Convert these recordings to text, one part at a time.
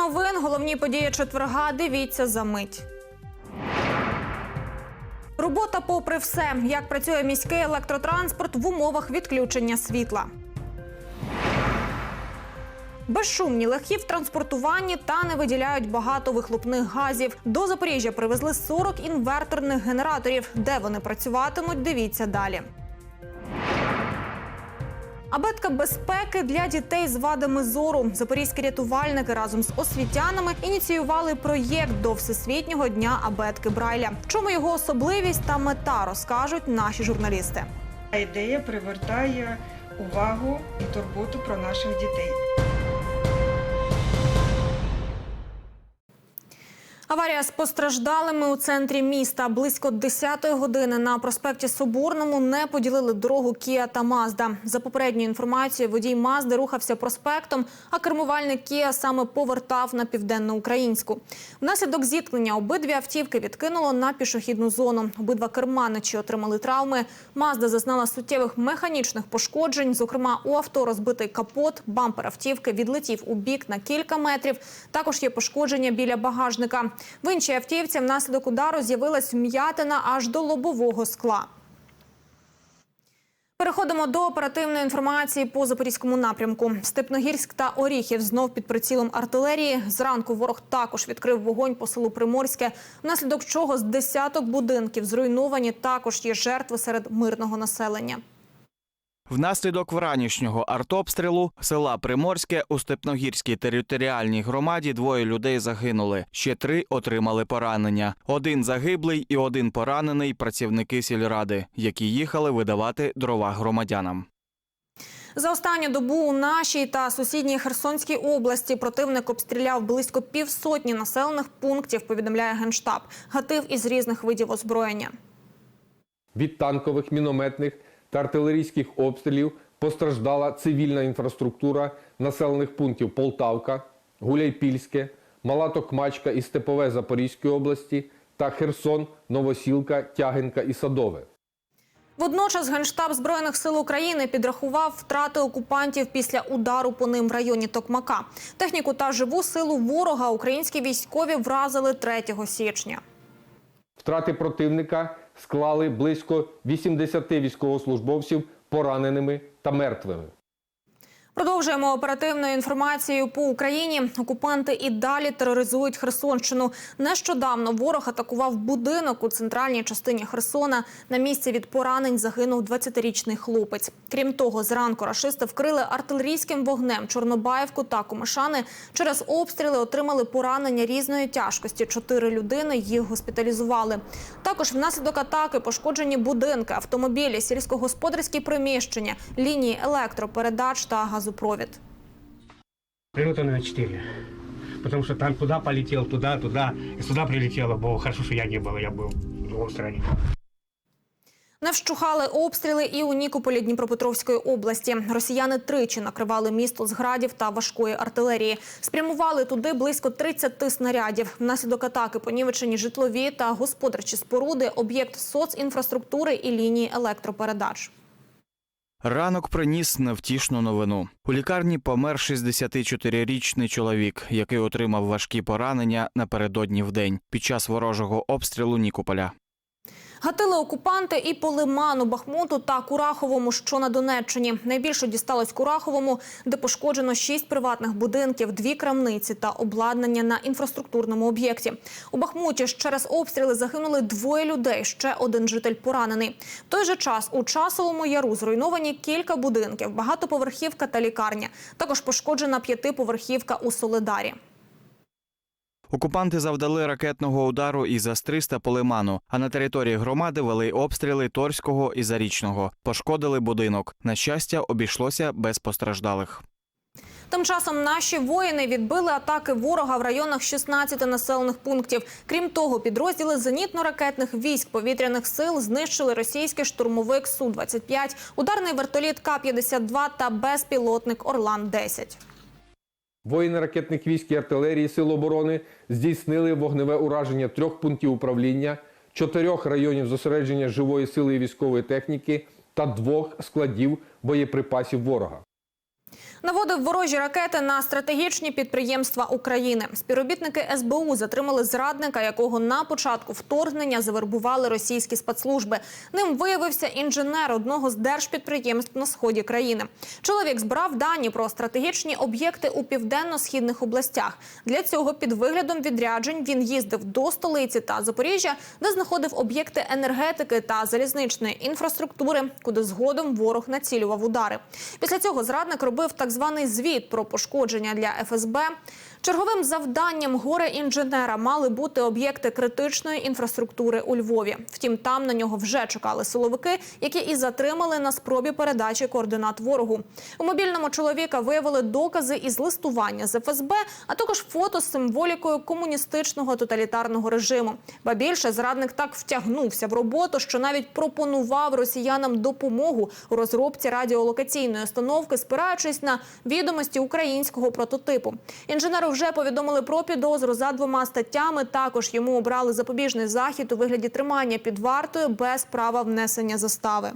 новин. Головні події четверга. Дивіться за мить. Робота попри все. Як працює міський електротранспорт в умовах відключення світла. Безшумні легкі в транспортуванні та не виділяють багато вихлопних газів. До Запоріжжя привезли 40 інверторних генераторів. Де вони працюватимуть, дивіться далі. Абетка безпеки для дітей з вадами зору. Запорізькі рятувальники разом з освітянами ініціювали проєкт до Всесвітнього дня абетки Брайля. Чому його особливість та мета розкажуть наші журналісти. Ідея привертає увагу і турботу про наших дітей. Аварія з постраждалими у центрі міста. Близько 10-ї години на проспекті Соборному не поділили дорогу Кія та Мазда. За попередньою інформацією, водій Мазди рухався проспектом, а кермувальник Кія саме повертав на південноукраїнську. Внаслідок зіткнення обидві автівки відкинуло на пішохідну зону. Обидва керманичі отримали травми. Мазда зазнала суттєвих механічних пошкоджень. Зокрема, у авто розбитий капот, бампер автівки відлетів у бік на кілька метрів. Також є пошкодження біля багажника. В іншій автівці внаслідок удару з'явилась вм'ятина аж до лобового скла. Переходимо до оперативної інформації по запорізькому напрямку. Степногірськ та Оріхів знов під прицілом артилерії. Зранку ворог також відкрив вогонь по селу Приморське, внаслідок чого з десяток будинків зруйновані. Також є жертви серед мирного населення. Внаслідок вранішнього артобстрілу села Приморське у Степногірській територіальній громаді двоє людей загинули. Ще три отримали поранення. Один загиблий і один поранений працівники сільради, які їхали видавати дрова громадянам. За останню добу у нашій та сусідній Херсонській області противник обстріляв близько півсотні населених пунктів. Повідомляє генштаб. Гатив із різних видів озброєння. Від танкових, мінометних та артилерійських обстрілів постраждала цивільна інфраструктура населених пунктів Полтавка, Гуляйпільське, Мала Токмачка і Степове Запорізької області та Херсон, Новосілка, Тягинка і Садове. Водночас Генштаб Збройних сил України підрахував втрати окупантів після удару по ним в районі Токмака. Техніку та живу силу ворога українські військові вразили 3 січня. Втрати противника склали близько 80 військовослужбовців пораненими та мертвими. Продовжуємо оперативною інформацією по Україні. Окупанти і далі тероризують Херсонщину. Нещодавно ворог атакував будинок у центральній частині Херсона. На місці від поранень загинув 20-річний хлопець. Крім того, зранку рашисти вкрили артилерійським вогнем Чорнобаївку та Комишани. Через обстріли отримали поранення різної тяжкості. Чотири людини їх госпіталізували. Також внаслідок атаки пошкоджені будинки, автомобілі, сільськогосподарські приміщення, лінії електропередач та газопровід. Прилета на 4. Потому что там туда полетел, туда, туда. И сюда прилетело, бо хорошо, что я не был, я был в другой стороне. Не вщухали обстріли і у Нікополі Дніпропетровської області. Росіяни тричі накривали місто з градів та важкої артилерії. Спрямували туди близько 30 снарядів. Внаслідок атаки понівечені житлові та господарчі споруди, об'єкт соцінфраструктури і лінії електропередач. Ранок приніс невтішну новину. У лікарні помер 64-річний чоловік, який отримав важкі поранення напередодні в день під час ворожого обстрілу Нікополя. Гатили окупанти і по Лиману, Бахмуту та Кураховому, що на Донеччині. Найбільше дісталось Кураховому, де пошкоджено шість приватних будинків, дві крамниці та обладнання на інфраструктурному об'єкті. У Бахмуті ж через обстріли загинули двоє людей. Ще один житель поранений. В той же час у часовому яру зруйновані кілька будинків, багатоповерхівка та лікарня. Також пошкоджена п'ятиповерхівка у Солидарі. Окупанти завдали ракетного удару із Астриста по лиману, а на території громади вели обстріли Торського і Зарічного. Пошкодили будинок. На щастя, обійшлося без постраждалих. Тим часом наші воїни відбили атаки ворога в районах 16 населених пунктів. Крім того, підрозділи зенітно-ракетних військ повітряних сил знищили російський штурмовик Су-25, ударний вертоліт К-52 та безпілотник Орлан-10. Воїни ракетних військ і артилерії Сил оборони здійснили вогневе ураження трьох пунктів управління, чотирьох районів зосередження живої сили і військової техніки та двох складів боєприпасів ворога. Наводив ворожі ракети на стратегічні підприємства України. Співробітники СБУ затримали зрадника, якого на початку вторгнення завербували російські спецслужби. Ним виявився інженер одного з держпідприємств на сході країни. Чоловік збирав дані про стратегічні об'єкти у південно-східних областях. Для цього під виглядом відряджень він їздив до столиці та Запоріжжя, де знаходив об'єкти енергетики та залізничної інфраструктури, куди згодом ворог націлював удари. Після цього зрадник робив так званий звіт про пошкодження для ФСБ. Черговим завданням горе інженера мали бути об'єкти критичної інфраструктури у Львові. Втім, там на нього вже чекали силовики, які і затримали на спробі передачі координат ворогу. У мобільному чоловіка виявили докази із листування з ФСБ, а також фото з символікою комуністичного тоталітарного режиму. Ба більше зрадник так втягнувся в роботу, що навіть пропонував росіянам допомогу у розробці радіолокаційної установки, спираючись на відомості українського прототипу. Інженеру вже повідомили про підозру за двома статтями. Також йому обрали запобіжний захід у вигляді тримання під вартою без права внесення застави.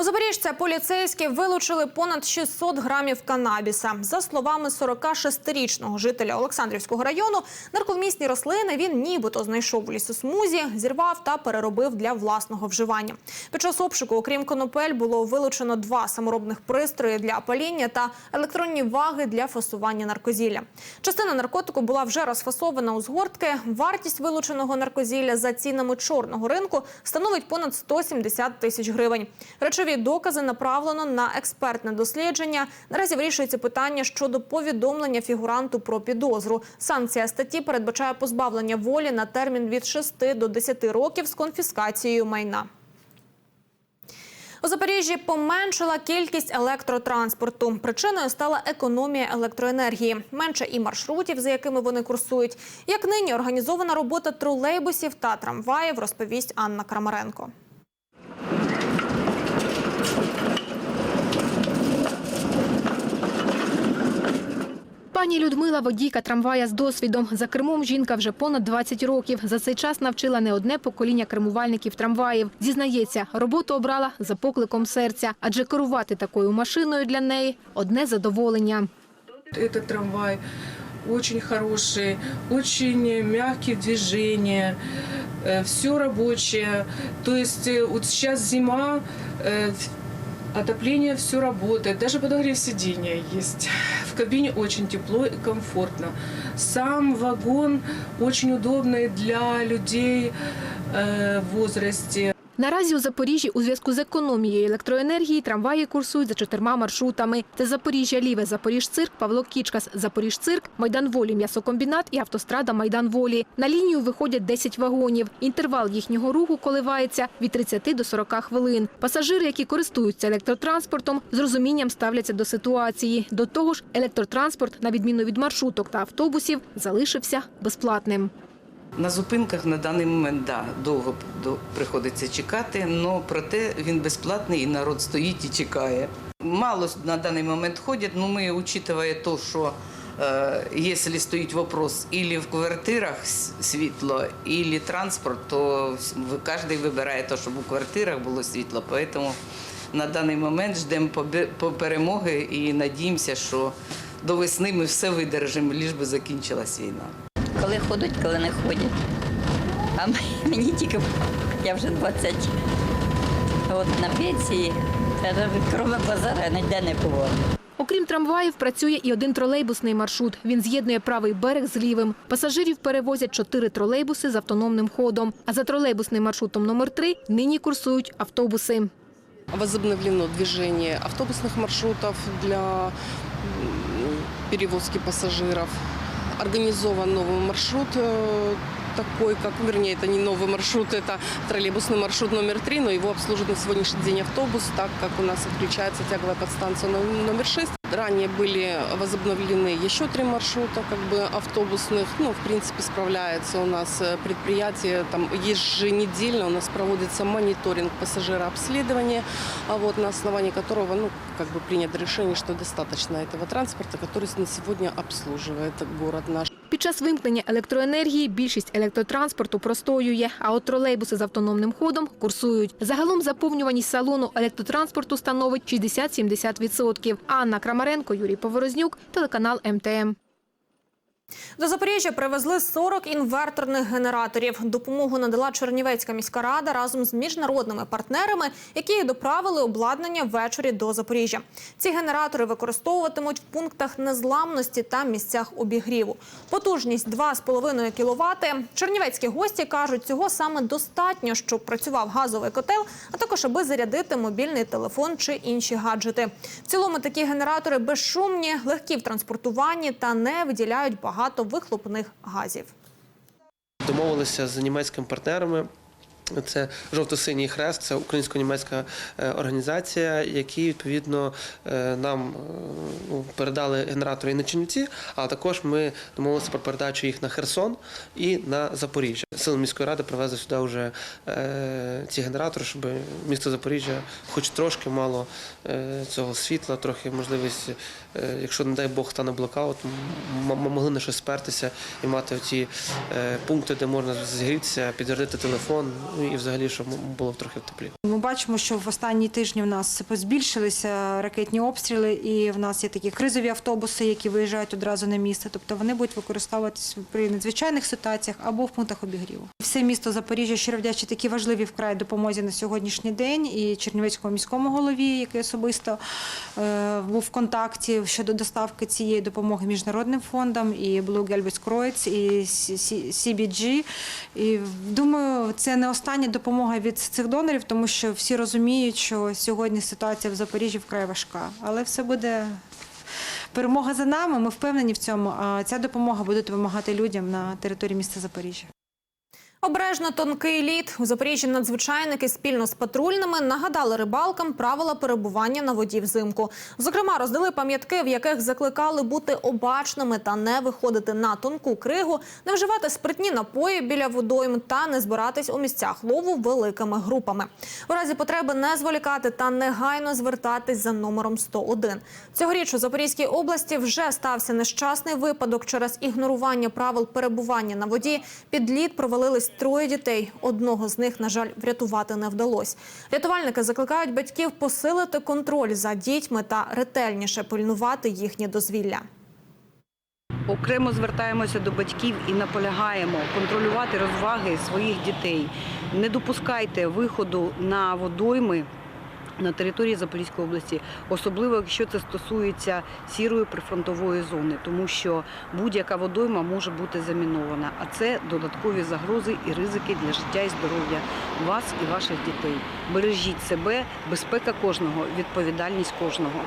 У Запоріжця поліцейські вилучили понад 600 грамів канабіса. За словами 46-річного жителя Олександрівського району, нарковмісні рослини він нібито знайшов у лісосмузі, зірвав та переробив для власного вживання. Під час обшуку, окрім конопель, було вилучено два саморобних пристрої для паління та електронні ваги для фасування наркозілля. Частина наркотику була вже розфасована у згортки. Вартість вилученого наркозілля за цінами чорного ринку становить понад 170 тисяч гривень. Речові докази направлено на експертне дослідження. Наразі вирішується питання щодо повідомлення фігуранту про підозру. Санкція статті передбачає позбавлення волі на термін від 6 до 10 років з конфіскацією майна. У Запоріжжі поменшила кількість електротранспорту. Причиною стала економія електроенергії. Менше і маршрутів, за якими вони курсують. Як нині організована робота тролейбусів та трамваїв, розповість Анна Крамаренко. Пані Людмила водійка трамвая з досвідом. За кермом жінка вже понад 20 років. За цей час навчила не одне покоління кермувальників трамваїв. Зізнається, роботу обрала за покликом серця, адже керувати такою машиною для неї одне задоволення. Этот трамвай очень хороший, очень мягкий в движении, все рабочее. То есть э, вот сейчас зима, э, отопление все работает, даже подогрев сидения есть. В кабине очень тепло и комфортно. Сам вагон очень удобный для людей э, в возрасте. Наразі у Запоріжжі у зв'язку з економією електроенергії трамваї курсують за чотирма маршрутами. Це Запоріжжя Ліве, Запоріжцирк, Павло Кічкас, Запоріжцирк, Майдан Волі, м'ясокомбінат і автострада Майдан Волі. На лінію виходять 10 вагонів. Інтервал їхнього руху коливається від 30 до 40 хвилин. Пасажири, які користуються електротранспортом, з розумінням ставляться до ситуації. До того ж, електротранспорт, на відміну від маршруток та автобусів, залишився безплатним. На зупинках на даний момент да, довго приходиться чекати, але проте він безплатний і народ стоїть і чекає. Мало на даний момент ходять, але ми, учитывая то, що е, якщо стоїть вопрос ілі в квартирах світло, ілі транспорт, то кожен вибирає те, щоб у квартирах було світло. Тому на даний момент ждемо перемоги і надіємося, що до весни ми все видержимо, ліж би закінчилась війна. Коли ходять, коли не ходять. А мені тільки я вже 20 от на пенсії, кроме базара ніде не було. Окрім трамваїв, працює і один тролейбусний маршрут. Він з'єднує правий берег з лівим. Пасажирів перевозять чотири тролейбуси з автономним ходом. А за тролейбусним маршрутом номер 3 нині курсують автобуси. Возобновлено движение автобусных маршрутов для перевозки пассажиров Организован новый маршрут э, такой, как, вернее, это не новый маршрут, это троллейбусный маршрут номер три, но его обслуживает на сегодняшний день автобус, так как у нас отключается тяговая подстанция но- номер шесть. Ранее были возобновлены еще три маршрута, как бы автобусных. Ну, в принципе, справляется у нас э, предприятие. Там еженедельно у нас проводится мониторинг пассажирообследования, а вот на основании которого, ну, как бы принято решение, что достаточно этого транспорта, который на сегодня обслуживает город наш. Під час вимкнення електроенергії більшість електротранспорту простоює, а от тролейбуси з автономним ходом курсують. Загалом заповнюваність салону електротранспорту становить 60-70%. Анна Крамаренко, Юрій Поворознюк, телеканал МТМ. До Запоріжжя привезли 40 інверторних генераторів. Допомогу надала Чернівецька міська рада разом з міжнародними партнерами, які доправили обладнання ввечері до Запоріжжя. Ці генератори використовуватимуть в пунктах незламності та місцях обігріву. Потужність 2,5 кВт. Чернівецькі гості кажуть, цього саме достатньо, щоб працював газовий котел, а також аби зарядити мобільний телефон чи інші гаджети. В цілому такі генератори безшумні, легкі в транспортуванні та не виділяють багато вихлопних газів. домовилися з німецькими партнерами. Це жовто-синій хрест, це українсько-німецька е, організація, які відповідно е, нам е, ну, передали генератори і на Чернівці, а також ми домовилися про передачу їх на Херсон і на Запоріжжя. Сили міської ради привезли сюди вже ці генератори, щоб місто Запоріжжя, хоч трошки мало цього світла, трохи можливість, якщо не дай Бог стане блокаут, могли на щось спертися і мати ті пункти, де можна зігрітися, підзарядити телефон, і взагалі, щоб було трохи в теплі. Ми бачимо, що в останні тижні в нас збільшилися ракетні обстріли, і в нас є такі кризові автобуси, які виїжджають одразу на місце. Тобто вони будуть використовуватись при надзвичайних ситуаціях або в пунктах обігріву. Все місто Запоріжжя щиро вдячне такій важливій вкрай допомозі на сьогоднішній день. І Чернівецькому міському голові, який особисто е, був в контакті щодо доставки цієї допомоги міжнародним фондам, і Blue Gelbis Kreuz, і CBG. І думаю, це не остання допомога від цих донорів, тому що всі розуміють, що сьогодні ситуація в Запоріжжі вкрай важка. Але все буде перемога за нами. Ми впевнені в цьому. А ця допомога буде допомагати людям на території міста Запоріжжя. Обережно тонкий лід. У Запоріжжі надзвичайники спільно з патрульними нагадали рибалкам правила перебування на воді взимку. Зокрема, роздали пам'ятки, в яких закликали бути обачними та не виходити на тонку кригу, не вживати спиртні напої біля водойм та не збиратись у місцях лову великими групами. У разі потреби не зволікати та негайно звертатись за номером 101. Цьогоріч у Запорізькій області вже стався нещасний випадок через ігнорування правил перебування на воді. Під лід провалились троє дітей. Одного з них, на жаль, врятувати не вдалося. Рятувальники закликають батьків посилити контроль за дітьми та ретельніше пильнувати їхнє дозвілля. Окремо звертаємося до батьків і наполягаємо контролювати розваги своїх дітей. Не допускайте виходу на водойми на території Запорізької області, особливо якщо це стосується сірої прифронтової зони, тому що будь-яка водойма може бути замінована. А це додаткові загрози і ризики для життя і здоров'я вас і ваших дітей. Бережіть себе, безпека кожного, відповідальність кожного.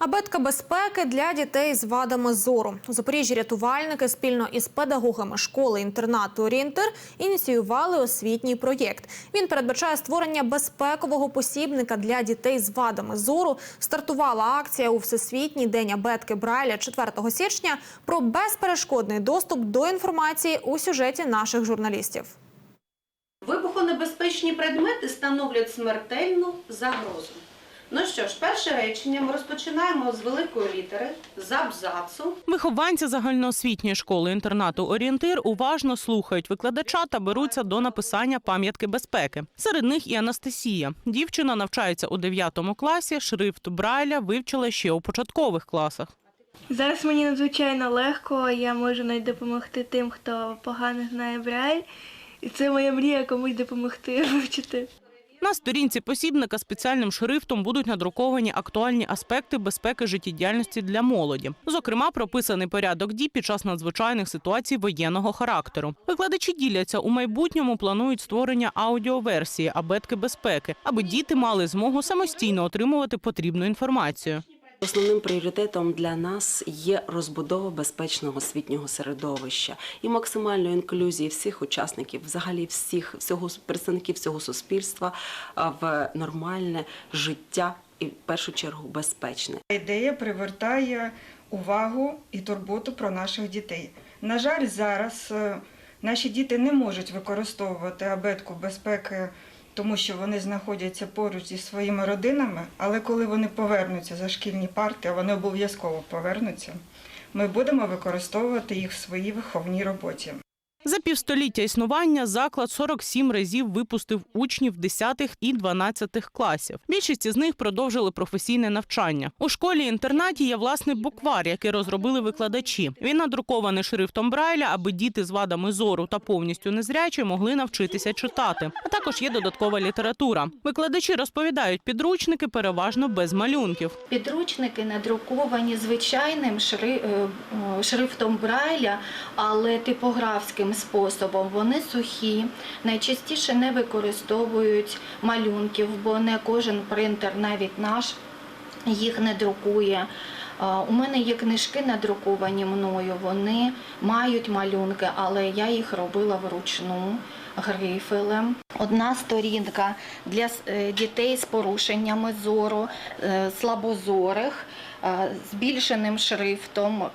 Абетка безпеки для дітей з вадами зору. У Запоріжжі рятувальники спільно із педагогами школи-інтернату «Орієнтир» ініціювали освітній проєкт. Він передбачає створення безпекового посібника для дітей з вадами зору. Стартувала акція у Всесвітній день абетки Брайля 4 січня про безперешкодний доступ до інформації у сюжеті наших журналістів. Вибухонебезпечні предмети становлять смертельну загрозу. Ну що ж, перше речення ми розпочинаємо з великої літери, з абзацу. Вихованці загальноосвітньої школи інтернату Орієнтир уважно слухають викладача та беруться до написання пам'ятки безпеки. Серед них і Анастасія. Дівчина навчається у 9 класі. Шрифт Брайля вивчила ще у початкових класах. Зараз мені надзвичайно легко, я можу навіть допомогти тим, хто погано знає Брайль. І це моя мрія комусь допомогти вивчити. На сторінці посібника спеціальним шрифтом будуть надруковані актуальні аспекти безпеки життєдіяльності для молоді. Зокрема, прописаний порядок дій під час надзвичайних ситуацій воєнного характеру. Викладачі діляться у майбутньому. Планують створення аудіоверсії абетки безпеки, аби діти мали змогу самостійно отримувати потрібну інформацію. Основним пріоритетом для нас є розбудова безпечного освітнього середовища і максимальної інклюзії всіх учасників, взагалі всіх всього представників всього суспільства в нормальне життя і в першу чергу безпечне. Ідея привертає увагу і турботу про наших дітей. На жаль, зараз е, наші діти не можуть використовувати абетку безпеки, тому що вони знаходяться поруч зі своїми родинами, але коли вони повернуться за шкільні парти, а вони обов'язково повернуться, ми будемо використовувати їх в своїй виховній роботі. За півстоліття існування заклад 47 разів випустив учнів 10 і 12 класів. Більшість із них продовжили професійне навчання. У школі-інтернаті є власний буквар, який розробили викладачі. Він надрукований шрифтом Брайля, аби діти з вадами зору та повністю незрячі могли навчитися читати. А також є додаткова література. Викладачі розповідають, підручники переважно без малюнків. Підручники надруковані звичайним е, е, шрифтом Брайля, але типографським способом. Вони сухі, найчастіше не використовують малюнків, бо не кожен принтер, навіть наш, їх не друкує. У мене є книжки надруковані мною, вони мають малюнки, але я їх робила вручну грифелем. Одна сторінка для е, дітей з порушеннями зору, е, слабозорих, збільшеним шрифтом е,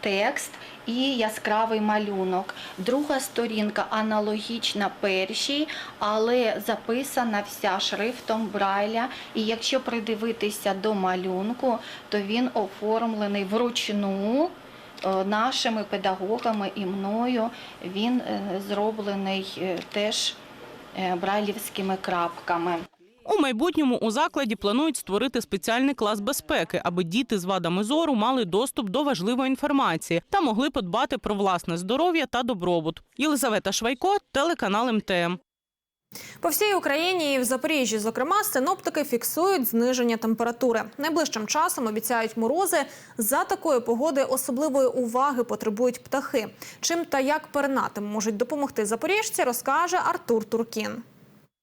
текст і яскравий малюнок. Друга сторінка аналогічна першій, але записана вся шрифтом Брайля. І якщо придивитися до малюнку, то він оформлений вручну е, нашими педагогами і мною. Він е, зроблений е, теж е, брайлівськими крапками. У майбутньому у закладі планують створити спеціальний клас безпеки, аби діти з вадами зору мали доступ до важливої інформації та могли подбати про власне здоров'я та добробут. Єлизавета Швайко, телеканал МТМ. По всій Україні і в Запоріжжі, зокрема, синоптики фіксують зниження температури. Найближчим часом обіцяють морози. За такої погоди особливої уваги потребують птахи. Чим та як пернати можуть допомогти запоріжці, розкаже Артур Туркін.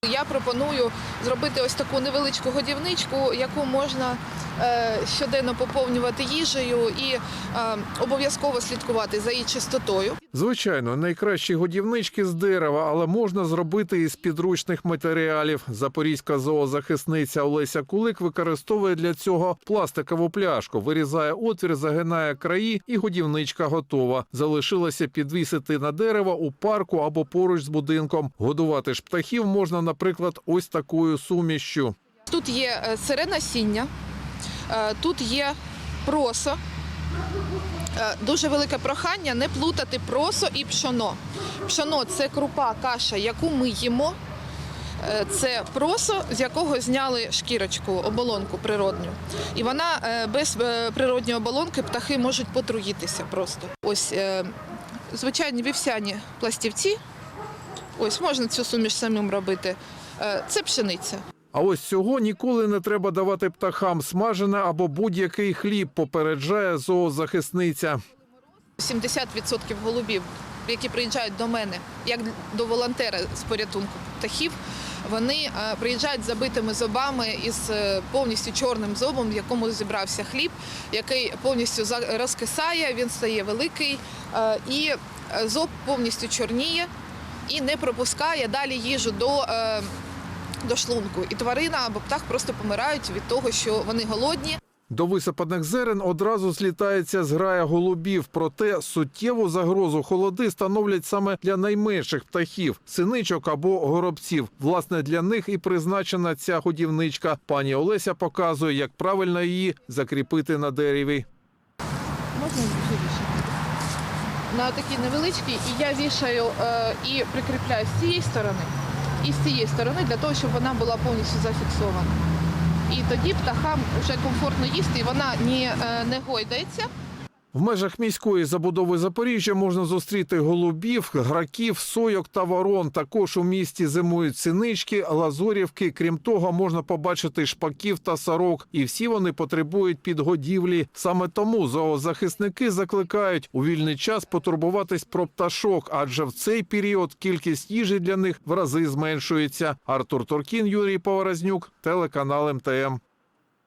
Я пропоную зробити ось таку невеличку годівничку, яку можна е, щоденно поповнювати їжею і е, обов'язково слідкувати за її чистотою. Звичайно, найкращі годівнички з дерева, але можна зробити із підручних матеріалів. Запорізька зоозахисниця Олеся Кулик використовує для цього пластикову пляшку, вирізає отвір, загинає краї, і годівничка готова. Залишилося підвісити на дерево у парку або поруч з будинком. Годувати ж птахів можна, наприклад, ось такою сумішшю. Тут є е, сире насіння, е, тут є просо. Е, Дуже велике прохання не плутати просо і пшоно. Пшоно це крупа, каша, яку ми їмо. Це просо, з якого зняли шкірочку, оболонку природню. І вона без природньої оболонки птахи можуть потруїтися просто. Ось звичайні вівсяні пластівці. Ось можна цю суміш самим робити. Е, Це пшениця. А ось цього ніколи не треба давати птахам смажене або будь-який хліб, попереджає зоозахисниця. 70% голубів, які приїжджають до мене, як до волонтера з порятунку птахів, вони е, приїжджають з забитими зубами із е, повністю чорним зубом, в якому зібрався хліб, який повністю розкисає, він стає великий, і зуб повністю чорніє і не пропускає далі їжу до. е, До шлунку і тварина або птах просто помирають від того, що вони голодні, До висипаних зерен одразу злітається зграя голубів. Проте суттєву загрозу холоди становлять саме для найменших птахів синичок або горобців. Власне, для них і призначена ця годівничка. Пані Олеся показує, як правильно її закріпити на дереві. Можна живіше? На такі невеличкі, і я вішаю е, і прикріпляю з цієї сторони і з цієї сторони для того, щоб вона була повністю зафіксована. І тоді птахам вже комфортно їсти, і вона не, не гойдається. В межах міської забудови Запоріжжя можна зустріти голубів, граків, сойок та ворон. Також у місті зимують синички, лазорівки. Крім того, можна побачити шпаків та сорок. І всі вони потребують підгодівлі. Саме тому зоозахисники закликають у вільний час потурбуватись про пташок, адже в цей період кількість їжі для них в рази зменшується. Артур Торкін, Юрій Поворознюк, телеканал МТМ.